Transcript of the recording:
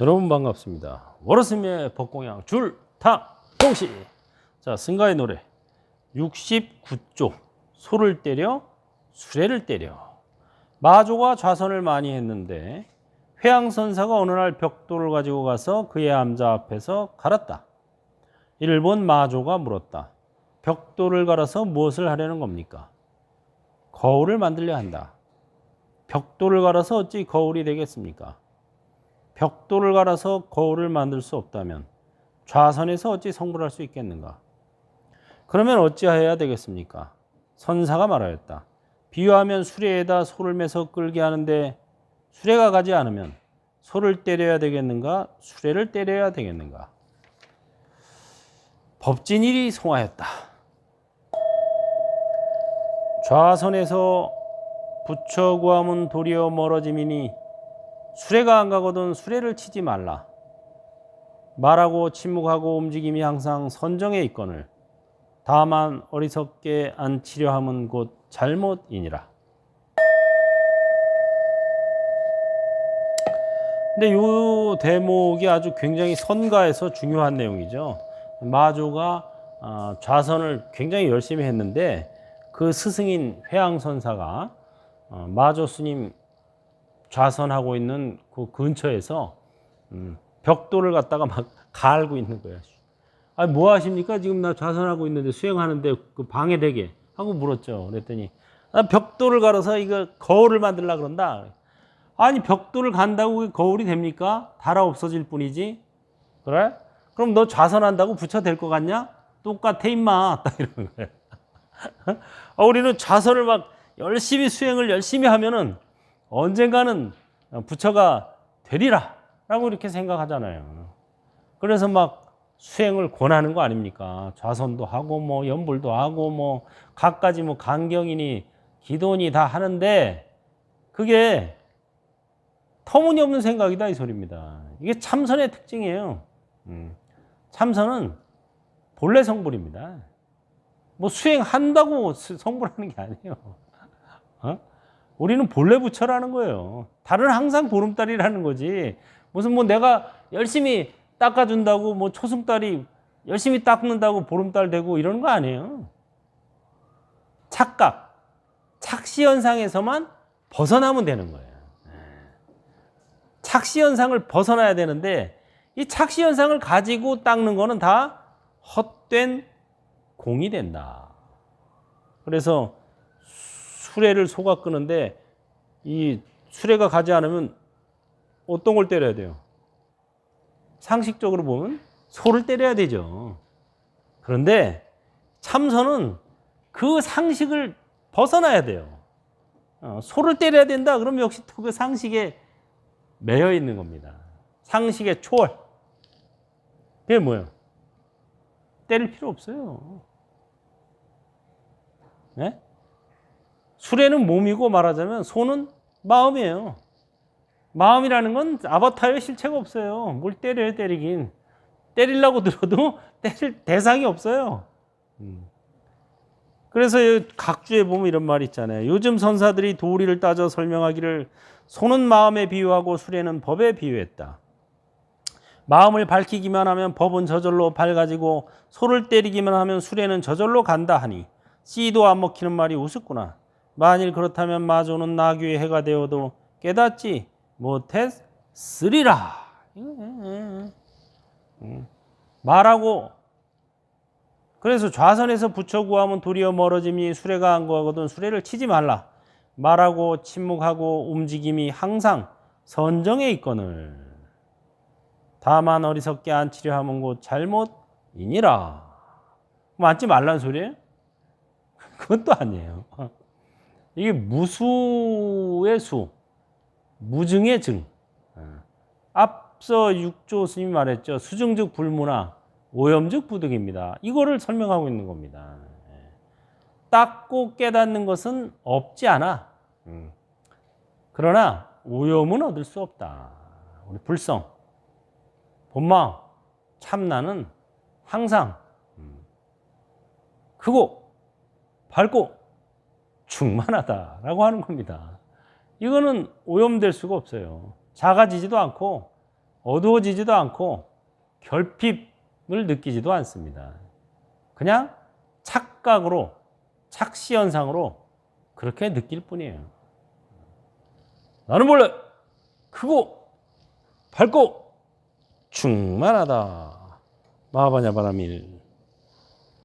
여러분 반갑습니다. 월어스미의 법공양 줄타 동시. 자 승가의 노래 69조 소를 때려 수레를 때려 마조가 좌선을 많이 했는데 회양선사가 어느 날 벽돌을 가지고 가서 그의 암자 앞에서 갈았다. 이를 본 마조가 물었다. 벽돌을 갈아서 무엇을 하려는 겁니까? 거울을 만들려 한다. 벽돌을 갈아서 어찌 거울이 되겠습니까? 벽돌을 갈아서 거울을 만들 수 없다면 좌선에서 어찌 성불할 수 있겠는가? 그러면 어찌해야 되겠습니까? 선사가 말하였다. 비유하면 수레에다 소를 매서 끌게 하는데 수레가 가지 않으면 소를 때려야 되겠는가? 수레를 때려야 되겠는가? 법진일이 송하였다. 좌선에서 부처 구함은 도리어 멀어짐이니 수레가 안 가거든 수레를 치지 말라. 말하고 침묵하고 움직임이 항상 선정에 있거늘 다만 어리석게 안 치려 함은 곧 잘못이니라. 근데 이 대목이 아주 굉장히 선가에서 중요한 내용이죠. 마조가 어, 좌선을 굉장히 열심히 했는데 그 스승인 회양선사가 어, 마조 스님 좌선하고 있는 그 근처에서 음, 벽돌을 갖다가 막 갈고 있는 거예요. 아, 뭐 하십니까? 지금 나 좌선하고 있는데 수행하는데 그 방해되게 하고 물었죠. 그랬더니 나 벽돌을 갈아서 이거 거울을 만들라 그런다. 아니 벽돌을 간다고 거울이 됩니까? 달아 없어질 뿐이지. 그래? 그럼 너 좌선한다고 부처 될 것 같냐? 똑같아 임마. 딱 이러는 거예요. 아, 우리는 좌선을 막 열심히 수행을 열심히 하면은 언젠가는 부처가 되리라 라고 이렇게 생각하잖아요. 그래서 막 수행을 권하는 거 아닙니까? 좌선도 하고 뭐 연불도 하고 뭐 각가지 뭐 강경이니 기도니 다 하는데 그게 터무니없는 생각이다 이 소리입니다. 이게 참선의 특징이에요. 음. 참선은 본래 성불입니다. 뭐 수행한다고 수- 성불하는 게 아니에요. 어? 우리는 본래 부처라는 거예요. 달은 항상 보름달이라는 거지. 무슨 뭐 내가 열심히 닦아준다고 뭐 초승달이 열심히 닦는다고 보름달 되고 이러는 거 아니에요. 착각, 착시 현상에서만 벗어나면 되는 거예요. 착시 현상을 벗어나야 되는데 이 착시 현상을 가지고 닦는 거는 다 헛된 공이 된다. 그래서 수레를 소가 끄는데 이 수레가 가지 않으면 어떤 걸 때려야 돼요? 상식적으로 보면 소를 때려야 되죠. 그런데 참선은 그 상식을 벗어나야 돼요. 어, 소를 때려야 된다. 그러면 역시 또 그 상식에 매여 있는 겁니다. 상식의 초월. 그게 뭐예요? 때릴 필요 없어요. 네? 수레는 몸이고 말하자면 소는 마음이에요. 마음이라는 건 아바타의 실체가 없어요. 뭘 때려요, 때리긴. 때리려고 들어도 때릴 대상이 없어요. 음. 그래서 이 각주에 보면 이런 말이 있잖아요. 요즘 선사들이 도리를 따져 설명하기를 소는 마음에 비유하고 수레는 법에 비유했다. 마음을 밝히기만 하면 법은 저절로 밝아지고 소를 때리기만 하면 수레는 저절로 간다 하니 씨도 안 먹히는 말이 우습구나. 만일 그렇다면 마조는 나귀의 해가 되어도 깨닫지 못했으리라. 음. 말하고 그래서 좌선에서 부처 구하면 도리어 멀어짐이 수레가 안 구하거든 수레를 치지 말라. 말하고 침묵하고 움직임이 항상 선정에 있거늘. 다만 어리석게 앉히려 하면 곧 잘못이니라. 뭐 앉지 말라는 소리예요? 그건 또 아니에요. 이게 무수의 수, 무증의 증. 어. 앞서 육조 스님이 말했죠. 수증즉 불문화, 오염즉 부득입니다. 이거를 설명하고 있는 겁니다. 예. 닦고 깨닫는 것은 없지 않아. 음. 그러나 오염은 얻을 수 없다. 우리 불성, 본마음, 참나는 항상 음, 크고 밝고 충만하다라고 하는 겁니다. 이거는 오염될 수가 없어요. 작아지지도 않고 어두워지지도 않고 결핍을 느끼지도 않습니다. 그냥 착각으로 착시 현상으로 그렇게 느낄 뿐이에요. 나는 원래 크고 밝고 충만하다. 마하바냐 바라밀